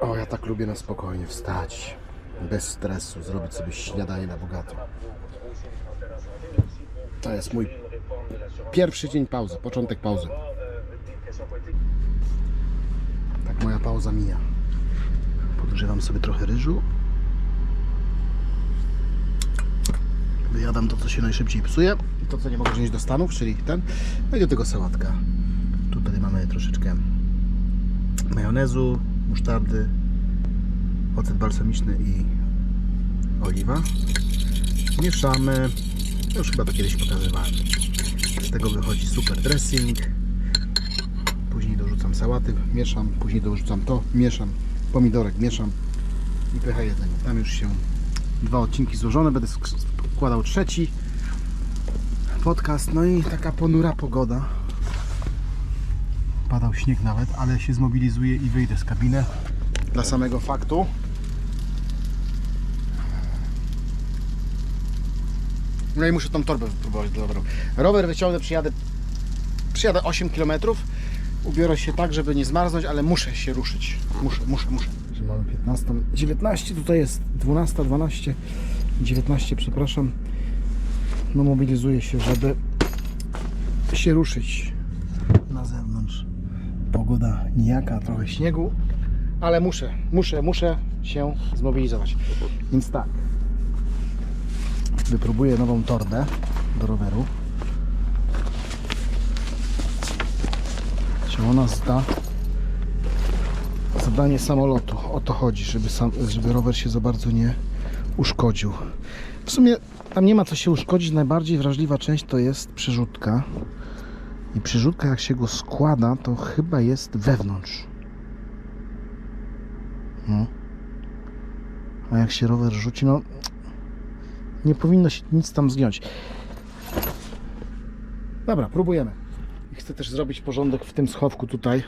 O, ja tak lubię na spokojnie wstać, bez stresu, zrobić sobie śniadanie na bogato. To jest mój pierwszy dzień pauzy, początek pauzy. Tak moja pauza mija. Podgrzewam sobie trochę ryżu. Wyjadam to, co się najszybciej psuje i to, co nie mogę wziąć do Stanów, czyli ten. No i do tego sałatka. Tutaj mamy troszeczkę majonezu, musztardy, ocet balsamiczny i oliwa. Mieszamy. Już chyba to kiedyś pokazywałem. Z tego wychodzi super dressing. Później dorzucam sałaty, mieszam. Później dorzucam to, mieszam. Pomidorek mieszam i pycha jedzenie. Tam już się dwa odcinki złożone. Będę sk- składał trzeci podcast. No i taka ponura pogoda. Padał śnieg nawet, ale się zmobilizuję i wyjdę z kabiny dla samego faktu. No i muszę tą torbę wypróbować do roweru. Rower wyciągnę, przyjadę, przyjadę 8 km. Ubiorę się tak, żeby nie zmarznąć, ale muszę się ruszyć. Muszę, muszę, muszę. Mamy 15, 19, tutaj jest 12, 12, 19, przepraszam. No mobilizuję się, żeby się ruszyć na zewnątrz. Pogoda nijaka, trochę śniegu, ale muszę, muszę, muszę się zmobilizować. Więc tak. Wypróbuję nową torbę do roweru. Czy ona zda zadanie samolotu? O to chodzi, żeby, sam, żeby rower się za bardzo nie uszkodził. W sumie tam nie ma co się uszkodzić. Najbardziej wrażliwa część to jest przerzutka. I przerzutka jak się go składa, to chyba jest wewnątrz. No. A jak się rower rzuci, no nie powinno się nic tam zgiąć. Dobra, próbujemy. Chcę też zrobić porządek w tym schowku tutaj,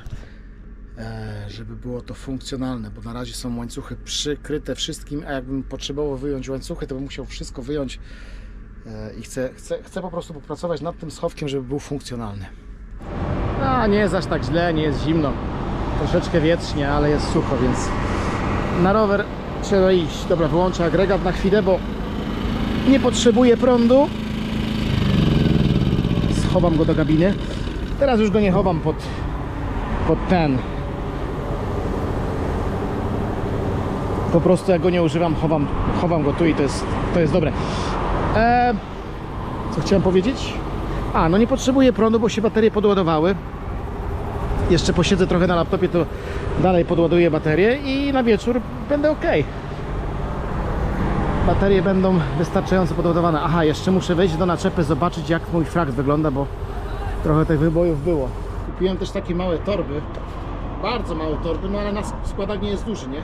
e, żeby było to funkcjonalne, bo na razie są łańcuchy przykryte wszystkim, a jakbym potrzebował wyjąć łańcuchy, to bym musiał wszystko wyjąć i chcę, chcę, chcę po prostu popracować nad tym schowkiem, żeby był funkcjonalny. A nie jest aż tak źle, nie jest zimno. Troszeczkę wietrznie, ale jest sucho, więc na rower trzeba iść. Dobra, wyłączę agregat na chwilę, bo nie potrzebuję prądu. Schowam go do kabiny. Teraz już go nie chowam pod, pod ten. Po prostu jak go nie używam, chowam, chowam go tu i to jest, to jest dobre. Eee, co chciałem powiedzieć? A, no nie potrzebuję prądu, bo się baterie podładowały. Jeszcze posiedzę trochę na laptopie, to dalej podładuję baterię i na wieczór będę ok. Baterie będą wystarczająco podładowane. Aha, jeszcze muszę wejść do naczepy, zobaczyć jak mój frak wygląda, bo trochę tych wybojów było. Kupiłem też takie małe torby. Bardzo małe torby, no ale na składak nie jest duży, nie?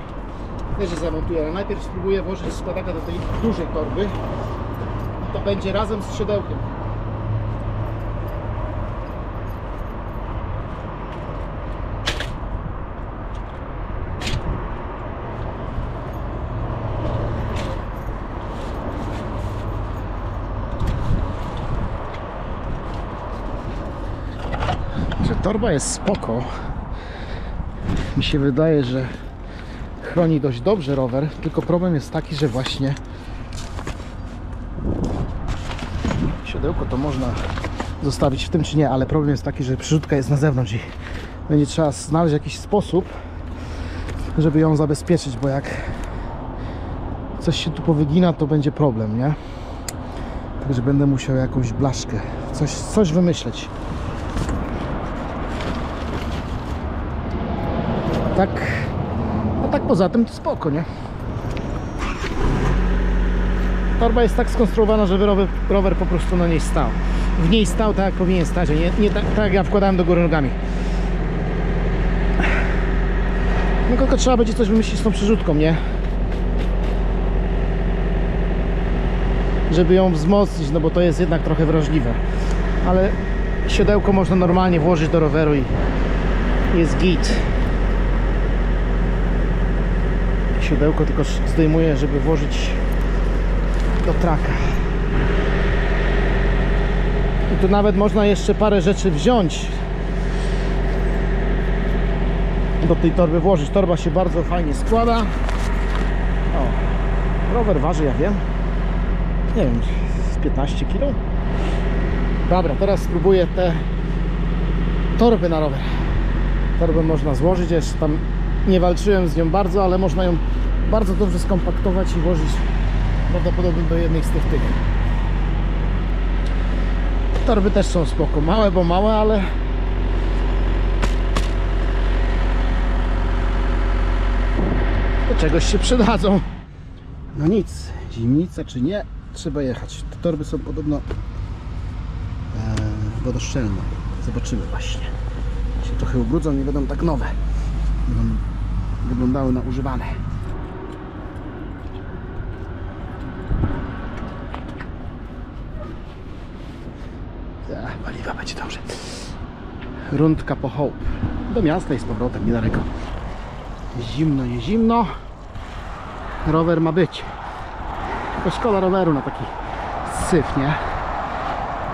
Też je zamontuję, ale najpierw spróbuję włożyć składaka do tej dużej torby. To będzie razem z skrzydełkiem. że torba jest spoko. Mi się wydaje, że chroni dość dobrze rower, tylko problem jest taki, że właśnie siodełko to można zostawić w tym czy nie, ale problem jest taki, że przyrzutka jest na zewnątrz i będzie trzeba znaleźć jakiś sposób, żeby ją zabezpieczyć, bo jak coś się tu powygina, to będzie problem, nie? Także będę musiał jakąś blaszkę, coś, coś wymyśleć. tak, a tak poza tym to spoko, nie? Torba jest tak skonstruowana, żeby rower, rower po prostu na niej stał. W niej stał tak jak powinien stać, nie, nie tak, tak jak ja wkładałem do góry nogami. No tylko trzeba będzie coś wymyślić z tą przerzutką, nie? Żeby ją wzmocnić, no bo to jest jednak trochę wrażliwe. Ale siodełko można normalnie włożyć do roweru i jest git. siodełko tylko zdejmuję, żeby włożyć do traka. I tu nawet można jeszcze parę rzeczy wziąć. do tej torby włożyć. Torba się bardzo fajnie składa. O, rower waży, ja wiem. Nie wiem, z 15 kg. Dobra, teraz spróbuję te torby na rower. Torbę można złożyć, jeszcze tam nie walczyłem z nią bardzo, ale można ją bardzo dobrze skompaktować i włożyć prawdopodobnie do jednej z tych tych. Torby też są spoko, małe, bo małe, ale do czegoś się przydadzą. No nic, zimnica czy nie, trzeba jechać. Te torby są podobno e, wodoszczelne. Zobaczymy właśnie. Się trochę ubrudzą, nie będą tak nowe. Będą wyglądały na używane. Ach, paliwa będzie dobrze. Rundka po Hope. Do miasta i z powrotem, niedaleko. Zimno, nie zimno. Rower ma być. To szkoda roweru na taki syf, nie?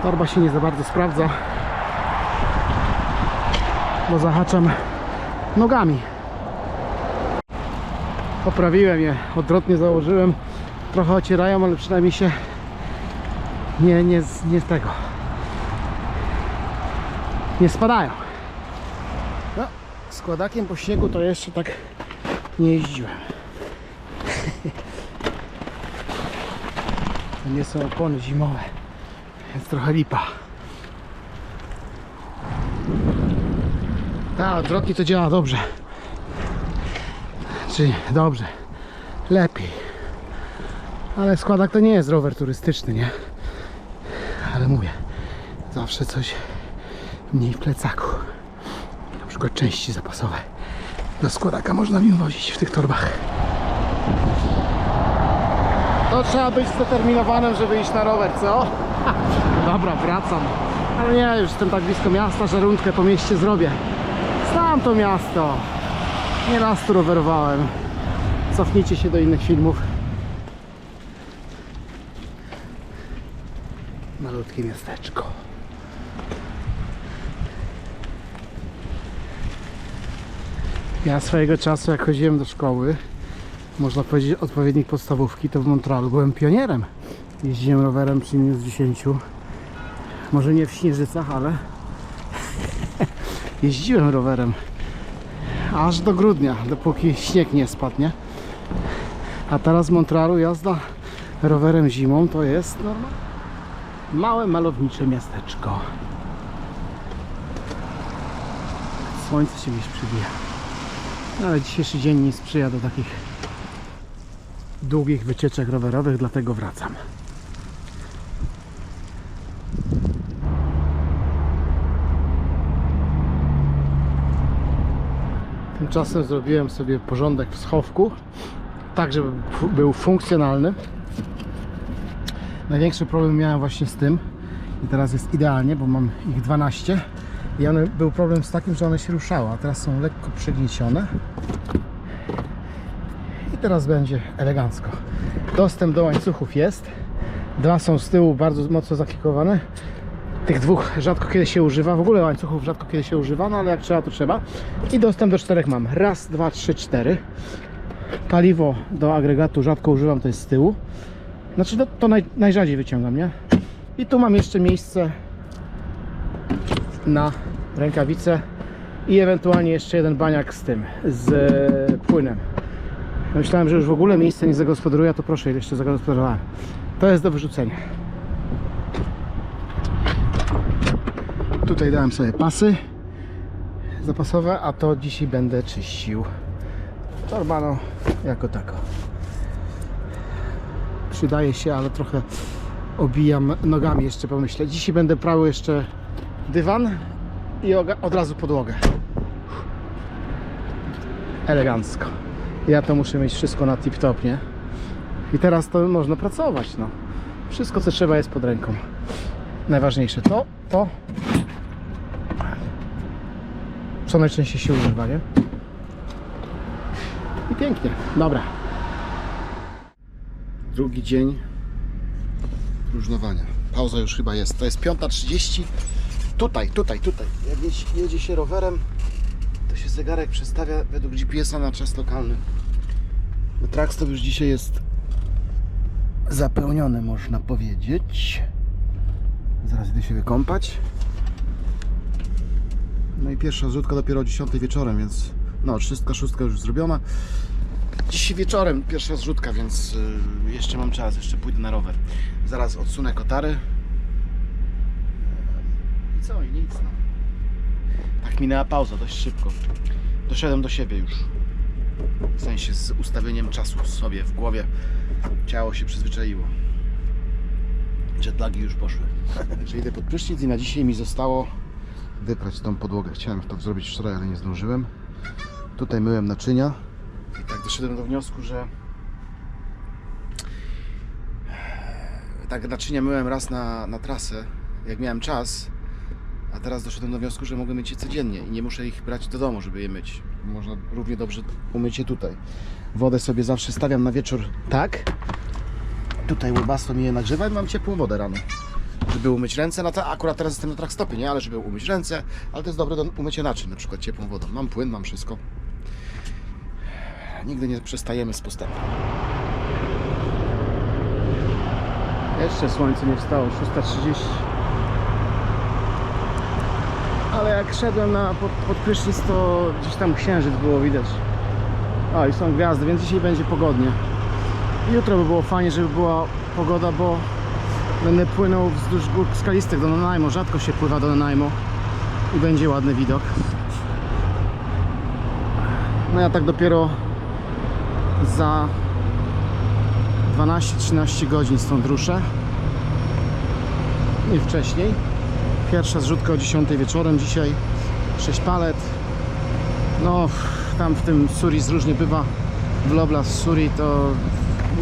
Torba się nie za bardzo sprawdza. Bo zahaczam nogami. Poprawiłem je, odwrotnie założyłem. Trochę ocierają, ale przynajmniej się nie, nie, nie z tego. Nie spadają. No, składakiem po śniegu to jeszcze tak nie jeździłem. To nie są opony zimowe, więc trochę lipa. Ta, odwrotnie to działa dobrze. Czyli dobrze, lepiej. Ale składak to nie jest rower turystyczny, nie? Ale mówię, zawsze coś mniej w plecaku. Na przykład części zapasowe. Do składaka można mi wozić w tych torbach. To trzeba być zdeterminowanym, żeby iść na rower, co? Dobra, wracam. Ale nie, już jestem tak blisko miasta, że rundkę po mieście zrobię. Znam to miasto. Nie raz tu rowerowałem. Cofnijcie się do innych filmów. Malutkie miasteczko. Ja swojego czasu, jak chodziłem do szkoły, można powiedzieć odpowiednik podstawówki, to w Montrealu byłem pionierem. Jeździłem rowerem przy minus 10. Może nie w Śnieżycach, ale jeździłem rowerem aż do grudnia, dopóki śnieg nie spadnie. A teraz w Montrealu jazda rowerem zimą to jest normalne. Małe, malownicze miasteczko. Słońce się gdzieś przybija. Ale dzisiejszy dzień nie sprzyja do takich długich wycieczek rowerowych, dlatego wracam. Tymczasem zrobiłem sobie porządek w schowku, tak żeby był funkcjonalny. Największy problem miałem właśnie z tym i teraz jest idealnie, bo mam ich 12 i one, był problem z takim, że one się ruszały, a teraz są lekko przegniecione i teraz będzie elegancko. Dostęp do łańcuchów jest. Dwa są z tyłu bardzo mocno zaklikowane. Tych dwóch rzadko kiedy się używa. W ogóle łańcuchów rzadko kiedy się używa, no ale jak trzeba, to trzeba. I dostęp do czterech mam. Raz, dwa, trzy, cztery. Paliwo do agregatu rzadko używam, to jest z tyłu. Znaczy to, to naj, najrzadziej wyciągam, nie? I tu mam jeszcze miejsce na rękawice i ewentualnie jeszcze jeden baniak z tym, z e, płynem. Myślałem, że już w ogóle miejsce nie zagospodaruję, to proszę, jeszcze zagospodarowałem. To jest do wyrzucenia. Tutaj dałem sobie pasy zapasowe, a to dzisiaj będę czyścił. Torbano jako tako. Przydaje się, ale trochę obijam nogami jeszcze pomyślę. Dzisiaj będę prał jeszcze dywan i od razu podłogę. Elegancko. Ja to muszę mieć wszystko na tip-top, nie? I teraz to można pracować, no. Wszystko co trzeba jest pod ręką. Najważniejsze to, to co najczęściej się używa, nie? I pięknie. Dobra. Drugi dzień próżnowania. Pauza już chyba jest. To jest 5.30. Tutaj, tutaj, tutaj. Jak jedzie, się rowerem, to się zegarek przestawia według GPS-a na czas lokalny. Bo Trackstop już dzisiaj jest zapełniony, można powiedzieć. Zaraz idę się wykąpać. No i pierwsza zrzutka dopiero o 10 wieczorem, więc no, 306 już zrobiona. Dzisiaj wieczorem pierwsza zrzutka, więc y, jeszcze mam czas, jeszcze pójdę na rower. Zaraz odsunę kotary. Co? I nic no. Tak minęła pauza dość szybko. Doszedłem do siebie już. W sensie z ustawieniem czasu sobie w głowie. Ciało się przyzwyczaiło. Jetlagi już poszły. Także idę pod prysznic i na dzisiaj mi zostało wyprać tą podłogę. Chciałem to zrobić wczoraj, ale nie zdążyłem. Tutaj myłem naczynia. I tak doszedłem do wniosku, że tak naczynia myłem raz na, na trasę, jak miałem czas, teraz doszedłem do wniosku, że mogę myć je codziennie i nie muszę ich brać do domu, żeby je myć. Można równie dobrze umyć je tutaj. Wodę sobie zawsze stawiam na wieczór tak. Tutaj łybasto mi je nagrzewa i mam ciepłą wodę rano. Żeby umyć ręce, no to akurat teraz jestem na trackstopie, nie? Ale żeby umyć ręce, ale to jest dobre do umycia naczyń, na przykład ciepłą wodą. Mam płyn, mam wszystko. Nigdy nie przestajemy z postępem. Jeszcze słońce nie wstało, 6.30. Ale jak szedłem na, pod, pod to gdzieś tam księżyc było widać. O, i są gwiazdy, więc dzisiaj będzie pogodnie. Jutro by było fajnie, żeby była pogoda, bo będę płynął wzdłuż gór skalistych do Nanaimo. Rzadko się pływa do Nanaimo i będzie ładny widok. No ja tak dopiero za 12-13 godzin stąd ruszę. Nie wcześniej. Pierwsza zrzutka o 10 wieczorem dzisiaj. 6 palet. No, tam w tym Suri różnie bywa. W Loblas Suri to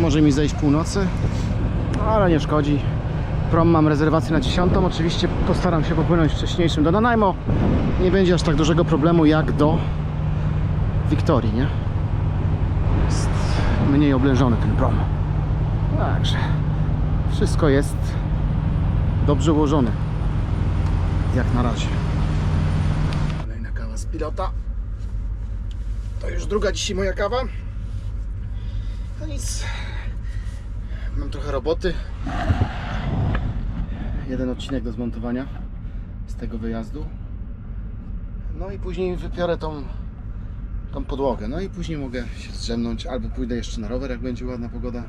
może mi zejść północy, no, ale nie szkodzi. Prom mam rezerwację na 10. Oczywiście postaram się popłynąć wcześniejszym do Nanaimo. Nie będzie aż tak dużego problemu jak do Wiktorii, nie? Jest mniej oblężony ten prom. Także wszystko jest dobrze ułożone. Jak na razie. Kolejna kawa z pilota. To już druga dzisiaj moja kawa. No nic. Mam trochę roboty. Jeden odcinek do zmontowania z tego wyjazdu. No i później wypiorę tą, tą podłogę. No i później mogę się zdrzemnąć albo pójdę jeszcze na rower, jak będzie ładna pogoda.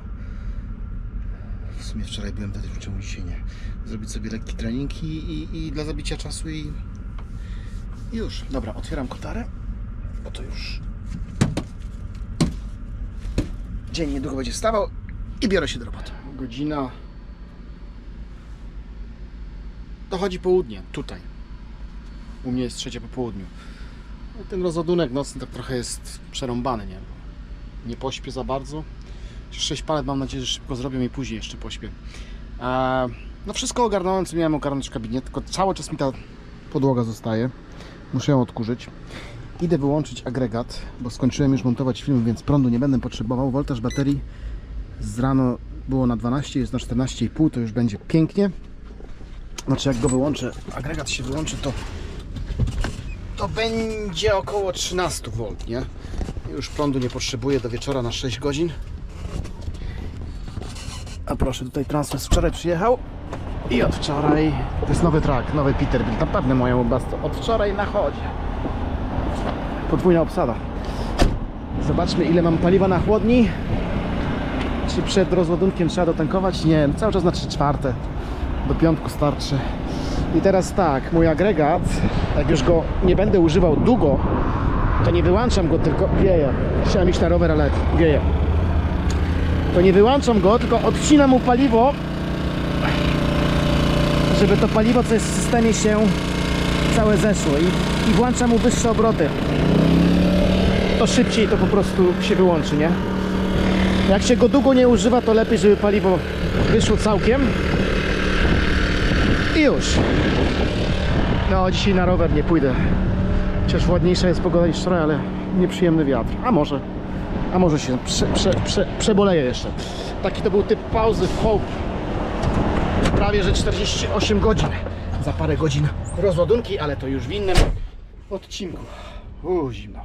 Sumie wczoraj byłem wtedy, czemu dzisiaj nie. Zrobić sobie lekki trening i, i, i dla zabicia czasu i i już. Dobra, otwieram kotarę. Oto już. Dzień niedługo będzie wstawał i biorę się do roboty. Godzina. Dochodzi południe, tutaj. U mnie jest trzecia po południu. No, ten rozładunek nocny tak trochę jest przerąbany, nie? Nie pośpię za bardzo. 6 palet mam nadzieję, że szybko zrobię i później jeszcze pośpię. Eee, no wszystko ogarnąłem, co miałem ogarnąć w kabinie, tylko cały czas mi ta podłoga zostaje. Muszę ją odkurzyć. Idę wyłączyć agregat, bo skończyłem już montować film, więc prądu nie będę potrzebował. Woltaż baterii z rano było na 12, jest na 14,5, to już będzie pięknie. Znaczy jak go wyłączę, agregat się wyłączy, to to będzie około 13 V, nie? Już prądu nie potrzebuję do wieczora na 6 godzin. A proszę, tutaj transfer z wczoraj przyjechał. I od wczoraj, to jest nowy track, nowy Peterbilt, na pewno moją obasto. Od wczoraj na chodzie. Podwójna obsada. Zobaczmy ile mam paliwa na chłodni. Czy przed rozładunkiem trzeba dotankować? Nie, cały czas na 3 czwarte. Do piątku starczy. I teraz tak, mój agregat, jak już go nie będę używał długo, to nie wyłączam go, tylko wieje. Chciałem iść na rower, ale wieje. To nie wyłączam go, tylko odcinam mu paliwo, żeby to paliwo, co jest w systemie się całe zeszło i, i włączam mu wyższe obroty. To szybciej to po prostu się wyłączy, nie? Jak się go długo nie używa, to lepiej, żeby paliwo wyszło całkiem. I już. No, dzisiaj na rower nie pójdę. Chociaż ładniejsza jest pogoda niż wczoraj, ale nieprzyjemny wiatr. A może, a może się prze, prze, prze, przeboleję jeszcze. Taki to był typ pauzy w Hope. Prawie że 48 godzin. Za parę godzin rozładunki, ale to już w innym odcinku. Uuu, zimno.